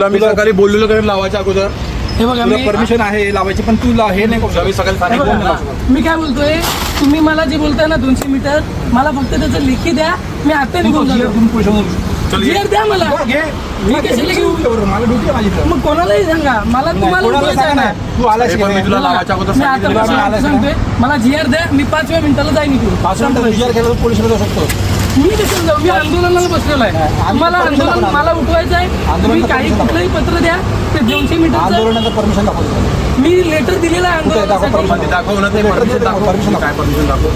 तुला मी सकाळी बोललेलो कारण लावायच्या अगोदर? हे बघा तुला मी परमिशन आहे लावायची पण तू ला- हे नाही करू तुला मी सकाळी हे सांगितलं बघा, मी काय बोलतोय? तुम्ही मला जे बोलताय ना दोनशे मीटर मला फक्त त्याचं लेखी द्या मी आता निघून चल ये. Clear द्या मला. घे. मी कशाला घेऊ? मला ड्युटी माझी इथं. मग कोणालाही सांगा. मला तुम्हाला कोणाला आहे ना. तू आलास हे की पण मी नाही? तुला लावायच्या अगोदर मी आता सांगितलं? सांगतोय मला जीआर द्या. मी पाचव्या मिनिटाला जाईन इकडून पाच मिनिटं विचार केला तर पोलिसला जाऊ शकतो. मी कशाला जाऊ मी आंदोलनाला बसलेलो आहे. मला आंदोलन आपण मला उठवायचं आहे. तुम्ही काही कुठलंही पत्र द्या. ते दोनशे मीटरचं आंदोलनाचं परमिशन दाखवतो मी लेटर दिलेलं आहे आंदोलनासाठी. दाखव. ना ते परमिशन दाखव. Permission काय परमिशन दाखव?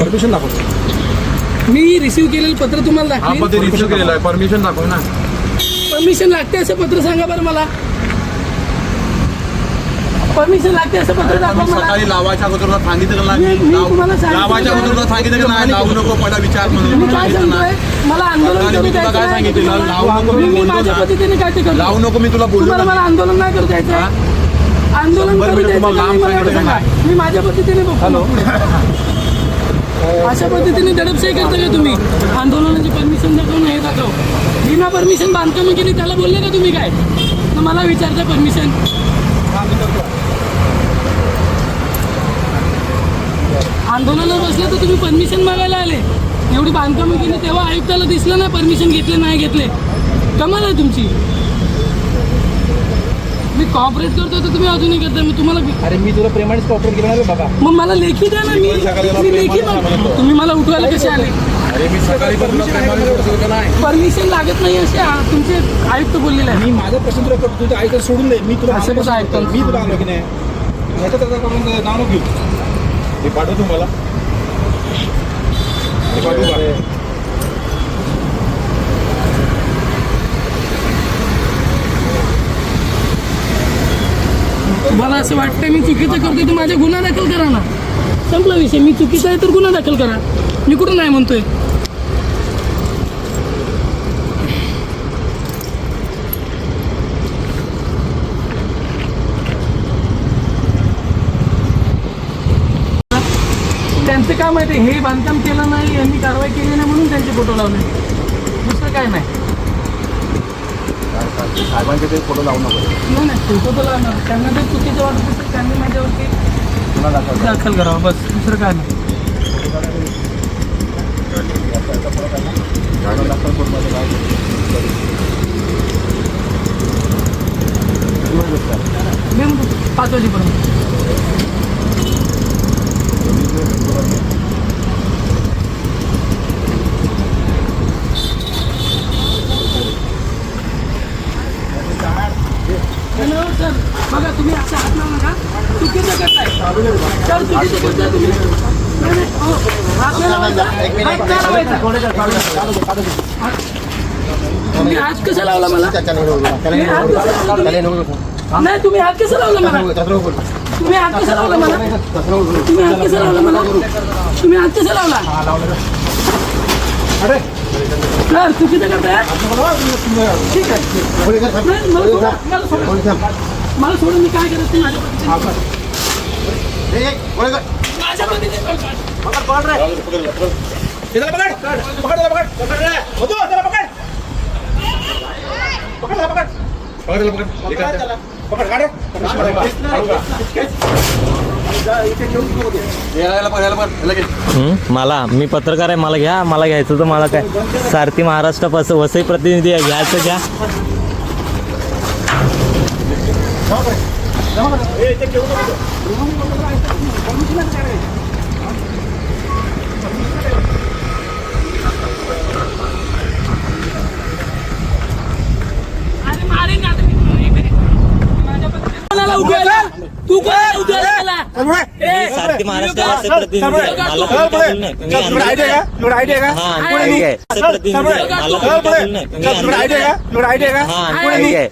परमिशन दाखवतो मी रिसीव्ह केलेलं पत्र तुम्हाला हा पण दाखवेल ते रिसिव्ह केलेलं आहे. परमिशन दाखव ना. परमिशन लागते असं पत्र सांगा बरं मला. परमिशन लागते असं पत्र मी दाखवा मला. सकाळी लावायच्या अगोदर तुला सांगितलं ना मी- की मी लाव- तुम्हाला सांगितलं लावायच्या अगोदर तुला सांगितलं की नाही? लावू नको पहिला विचार म्हणून. मी काय सांगितलं मला आंदोलन करू तुला काय नाही. सांगितलं? लावू नको मी मी- मी बोललो माझ्या ना. पद्धतीने काय ते करतो लावू नको मी तुला बोललो तुम्हाला मला आंदोलन नाही करू द्यायचं? आंदोलन शंभर करू मीटर द्यायचं तुम्हाला नाही, लांब मला एवढं सांगितलं सांगा. मी माझ्या पद्धतीने बघतो. अशा पद्धतीने दडपशाही करता का तुम्ही? आंदोलनाची परमिशन दाखवून हे दाखव. विना परमिशन बांधकाम केली त्याला बोलले का तुम्ही काय? तर मला विचारता परमिशन आंदोलनाला बसले तर तुम्ही परमिशन मागायला आले. एवढी बांधकामं केली तेव्हा आयुक्ताला दिसलं ना परमिशन घेतले नाही घेतले. कमाल आहे तुमची. मी कॉपरेट करतो तर तुम्ही अजूनही करता. मी तुम्हाला अरे मी तुला प्रेमानेच कॉपरेट केलं ना बाबा. मग मला लेखी द्या ना मी मी लेखी तुम्ही मला उठवायला कसे आले? अरे मी सकाळी पण तुला प्रेमाने बोलतो का नाही? परमिशन लागत नाही असे आ- तुमचे आयुक्त बोललेले आहे मी माझा प्रश्न तुला करतो आईकडे सोडून दे. मी तुला असं कसं ऐकतो? मी तुला आलो की नाही नाही करून नाव घेऊ. हे पाठव तुम्हाला. मला हे पाठवू का? तुम्हाला असं वाटतं मी चुकीचं करतोय तर माझ्या गुन्हा दाखल करा ना. संपला विषय मी चुकीचा आहे तर गुन्हा दाखल करा. मी कुठं नाही म्हणतोय. त्यांचं काय माहिती हे बांधकाम केलं नाही यांनी कारवाई केली नाही म्हणून त्यांचे फोटो लावले. दुसरं काय नाही. साहेबांचे ते फोटो लावू नको. नाही नाही फोटो तर लावणार. त्यांना ते चुकीचं वाटत असेल, त्यांनी माझ्यावरती दाखव. दाखल करावं बस दुसरं काय नाही. गाडीवर दाखल करून माझं गाव. मी पाच वाजेपर्यंत. तुम्ही हात कसा लावला मला? तुम्ही हात कसा लावला? नाही तुम्ही हात कसा लावला मला? तुम्ही हात कसा लावला मला? तुम्ही हात कसा लावला मला? तुम्ही हात कसा लावला? अरे सर चुकीचं करताय? ठीक आहे. मला सोडा, मला सोडा. मला सोडून मी काय करत नाही माझ्या पद्धतीने. हे। त्याला पकड। पकड त्याला पकड। होतो त्याला पकड पकड त्याला पकड पकड त्याला, पकड. पकड. हं? मला मी पत्रकार आहे मला घ्या मला घ्यायचं तर मला काय? सारथी महाराष्ट्र पस वसई प्रतिनिधी आहे घ्यायचं घ्या अरे मारेन ना आता मी तुला. एक मिनिट. माझ्या पद्धतीने. कोणाला उठवायला? तू सारथी महाराष्ट्र प्रतिनिधी मला काय. मी का? का? हा ठीक आहे. प्रतिनिधी मला. मी का? का? हा. ठीक आहे.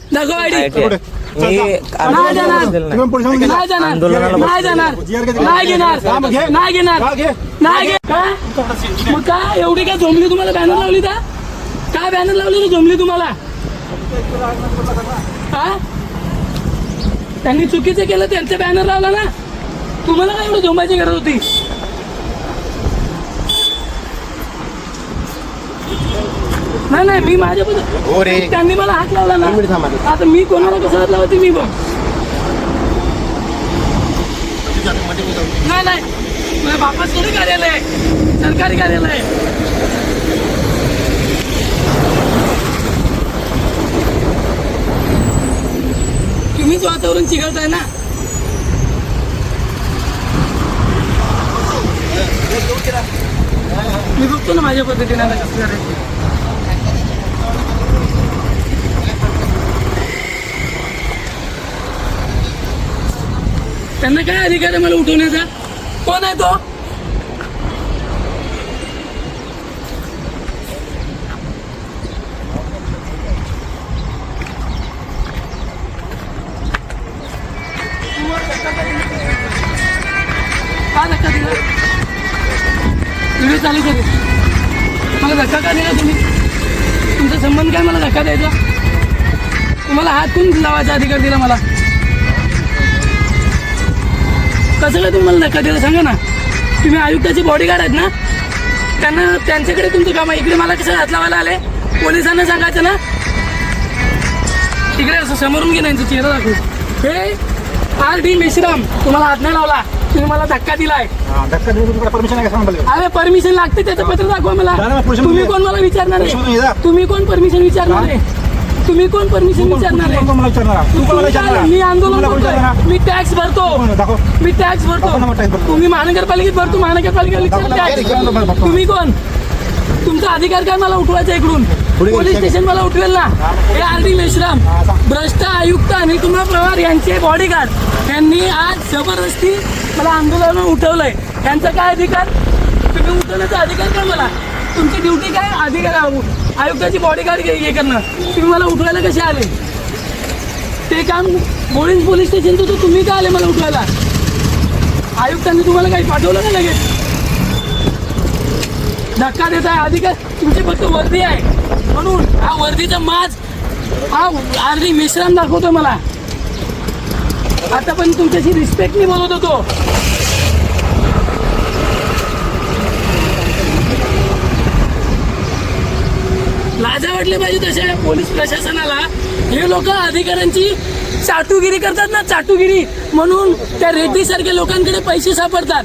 ठीक आहे. मी नाही आंदोलन जाणार. केलेलं नाही. तुम्ही पोलिसांना नाही जाणार. आंदोलनाला नाही जाणार. नाही घेणार. नाही घेणार. नाही घे? मग काय? एवढी काय झोंबली तुम्हाला? बॅनर लावली का काय बॅनर लावली झोंबली तुम्हाला? हा? त्यांनी चुकीचं केलं त्यांचं बॅनर लावला ना. तुम्हाला काय एवढं झोंबायची गरज होती? नाही नाही मी माझ्या हो रे. त्यांनी मला हात लावला दोन मिनिट थांबा. ना आता मी कोणाला कसं हात लावते मी बघ. नाही नाही. माझ्या बापाच थोडी कार्यालय आहे. सरकारी कार्यालय आहे. तुम्हीच वातावरण चिघळताय ना. मी बघतो ना माझ्या पद्धतीने आता कसं करायचं. त्यांना काय अधिकार आहे मला उठवण्याचा? कोण आहे तो? चालू करू मला धक्का का दिला तुम्ही? तुमचा संबंध काय मला धक्का द्यायचा? तुम्हाला हात कोण लावायचा अधिकार दिला मला. कसं काय तुम्हाला धक्का दिला? सांगा ना. तुम्ही आयुक्ताचे बॉडीगार्ड आहेत ना? त्यांना त्यांच्याकडे तुमचं काम आहे. इकडे मला कसं हात लावायला आले? पोलिसांना सांगायचं ना? तिकडे असं समोरून घे चेहरा दाखवून. हे आर डी मेश्राम तुम्हाला हात नाही लावला. तुम्ही मला धक्का दिलाय धक्का देऊन परमिशन आहे का सांगा मला. अरे परमिशन लागते त्याचं पत्र दाखवा मला जा ना, पुरुष तुम्ही. कोण मला विचारणार आहे जा. तुम्ही कोण परमिशन विचारणार आहे तुम्ही कोण परमिशन कोण- विचारणार आहे कोण मला विचारणार तू कोणाला तुम्ही काय? विचारणार मी आंदोलन तुम्हाला कोण करतोय विचारणार? मी टॅक्स भरतो कोण? दाखव मी टॅक्स भरतो दाखव ना मग tax भरतो. तुम्ही महानगरपालिकेत भरतो महानगरपालिकेला दाखव ना, विचारते tax भरतो, भरतो. तुम्ही कोण तुमचा अधिकार काय मला उठवायचा इकडून पुढे पोलीस. स्टेशन मला उठवेल ना हे आर डी मेश्राम हा, सांग. भ्रष्ट आयुक्त अनिल कुमार पवार यांचे बॉडीगार्ड यांनी आज जबरदस्ती मला आंदोलन उठवलंय. त्यांचा काय अधिकार? तुम्ही उठवण्याचा अधिकार काय मला. तुमची ड्युटी काय? अधिकार आयुक्ताची बॉडीगार्ड हे करणं. तुम्ही मला उठवायला कसे आले? ते काम बोरिंग पोलीस स्टेशनचं तर तुम्ही का आले मला उठवायला? आयुक्तांनी तुम्हाला काही पाठवलं का लगेच? धक्का देत आहे अधिकार तुमची फक्त वर्दी आहे. म्हणून हा वर्दीचा माज हा अर्धी मिश्रण दाखवतो मला. आता पण तुमच्याशी रिस्पेक्टनी बोलत होतो. लाजा वाटले पाहिजे तसे पोलीस प्रशासनाला. हे लोक अधिकाऱ्यांची चाटुगिरी करतात ना चाटुगिरी. म्हणून त्या रेड्डी सारख्या लोकांकडे पैसे सापडतात.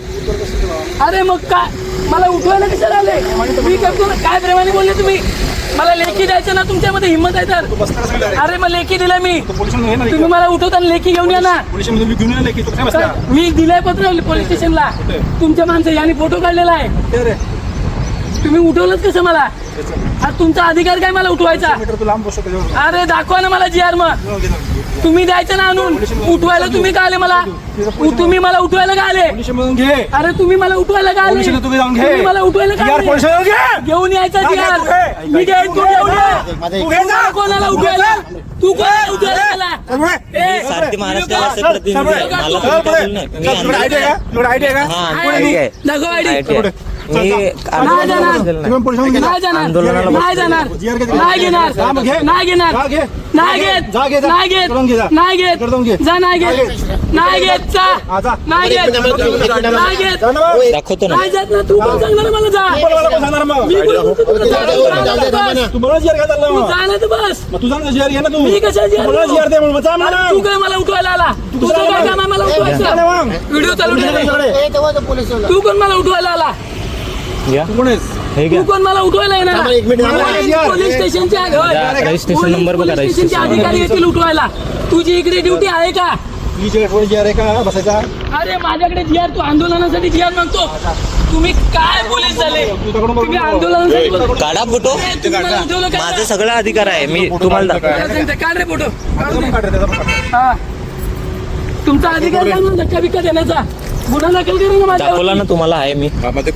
अरे मग काय? मला उठवायला कशाला आले? मी करतो काय प्रेमाने बोलले तुम्ही? मला लेखी द्यायचं ना तुमच्यामध्ये हिंमत आहे तर. अरे मग लेखी दिला मी. तुम्ही मला उठवताना लेखी घेऊन या ना. मी दिलाय पत्र पोलीस स्टेशनला. तुमच्या माणसं यांनी फोटो काढलेला आहे. तुम्ही उठवलंच कसं मला? हा तुमचा अधिकार काय मला उठवायचा? मीटर तू लांब बसतो त्याच्यावर. अरे दाखवा ना मला जी आर मग. जाऊन. तुम्ही द्यायचं ना आणून? उठवायला तुम्ही का आले मला? उ- तुम्ही मला उठवायला का आले? घे. अरे तुम्ही मला उठवायला का आले? तुम्ही जाऊन घे. तुम्ही मला उठवायला का यार आले? घे. घेऊन यायचा हा, जी आर. मी घेईन तू घेऊन ये. तू घे. जा. तू कोणाला उठवायला? तू कोणाला उठवायला मला चल पुढे. ए, सारथी महाराष्ट्र चल, असे चल, प्रतिनिधी चल, आहे. मला चल, कोणी पुढे. बोलू नये. मी चल, तुला आयडिया आहे का? तुला आयडिया आहे का? हा, आहे. दाखव. मी नाही जाणार. नाही. जाणार. नाही घेणार. नाही. घेणार. नाही. घेत. नाही. नाही. जा नाही. नाही जा. नाही नाही. दाखवतो ना. नाही जात ना. तू पण सांगणार मला जा? मी जा, ना बस. तू मला बस. मी कशा तू काय उठवायला आला? तुझं काय. काम मला उठवायचं. व्हिडिओ चालू ठेव. तुझ्याकडे. तू कोण मला उठवायला आला घ्या तू कोण आहेस? हे घ्या. तू कोण मला उठवायला येणार. थांबा. पोलीस स्टेशनच्या जा, रजिस्ट्रेशन नंबर बघा, पोलीस स्टेशनचे रजिस्ट्रेशन अधिकारी येतील उठवायला. तुझी इकडे ड्युटी आहे का? आहे बसायचा. अरे माझ्याकडे जी आर तू आंदोलनासाठी जी आर मागतो. तुम्ही काय पोलीस झाले? तुम्ही आंदोलनासाठी बोलतो. काढा फोटो. ए, तुम्ही मला उठवलं का? माझा सगळा अधिकार आहे. मी तुम्हाला दाखव त्याला सांगते, काढ रे फोटो. काढ. रे. हा. तुमचा अधिकार काय म्हणून धक्का बिक्का देण्याचा. गुन्हा दाखल करू ना दाखवला ना तुम्हाला आहे मी.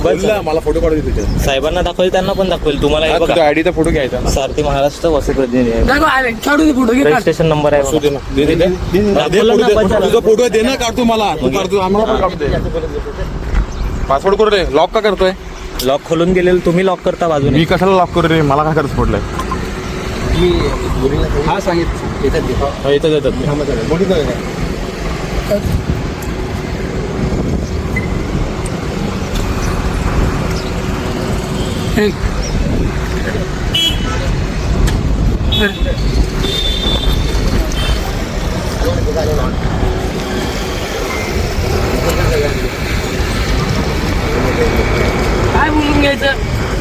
खोलला मला फोटो काढू दे तुझ्या साहेबांना दाखवेल त्यांना पण दाखवेल. तुम्हाला हे बघा. आयडीचा फोटो घ्यायचा ना. सारथी महाराष्ट्र वसे प्रतिनिधी आहे. दाखव अरे काढू दे फोटो घे काढ. रजिस्ट्रेशन नंबर आहे बघा. दे ना. दे दे दे. दे दाखवलं फोटो ना दे. बचारा. तुझा फोटो दे ना काढतो मला. तू काढतो आम्हाला पण काढू दे. पासवर्ड करू रे? लॉक का करतोय? लॉक खोलून गेलेलं तुम्ही लॉक करता बाजूने. मी कशाला लॉक करू रे? मला काय करत फोडलंय हा सांगितलं. येतात येतात. येतात काय बोलून घ्यायचं?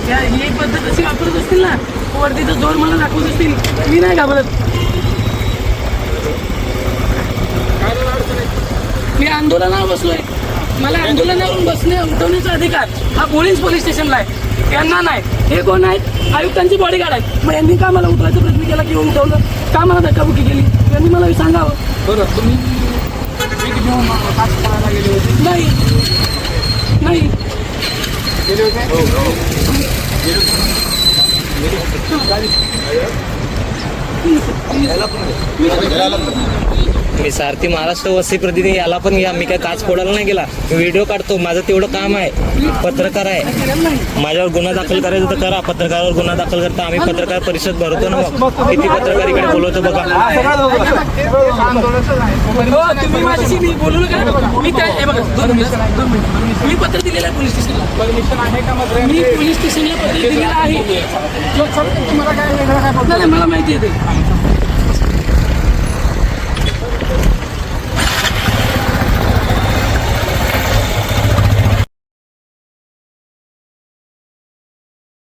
या ही एक पद्धत अशी वापरत असतील ना वर्दीचा जोर मला दाखवत असतील. मी नाही घाबरत. मी आंदोलनावर बसलोय. मला आंदोलनावरून बसणे उठवण्याचा अधिकार हा पोलीस पोलीस स्टेशनला आहे. यांना नाही. हे कोण आहेत? आयुक्तांची बॉडीगार्ड आहेत. मग यांनी का मला उठवायचा प्रयत्न केला किंवा उठवलं? का मला धक्काबुक्की केली? यांनी मला सांगावं. बरं तुम्ही गेले होते? नाही. नाही. गेले होते? मी सारथी महाराष्ट्र वसई प्रतिनिधी याला पण घ्या मी काय काच फोडायला नाही गेला. मी व्हिडिओ काढतो. माझं तेवढं काम आहे. पत्रकार आहे. माझ्यावर गुन्हा दाखल करायचा तर करा. पत्रकारावर गुन्हा दाखल करता आम्ही पत्रकार परिषद भरतो ना मग. किती पत्रकार इकडे बोलवतो बघा. तुम्ही माझ्याशी मी बोलू नका. मी काय बघा दोन मिनिटं, दोन मिनिटं. मी पत्र दिलेलं आहे पोलीस स्टेशनला. परमिशन आहे का मग मी पोलीस स्टेशनला पत्र दिलेलं आहे. मला माहिती आहे ते.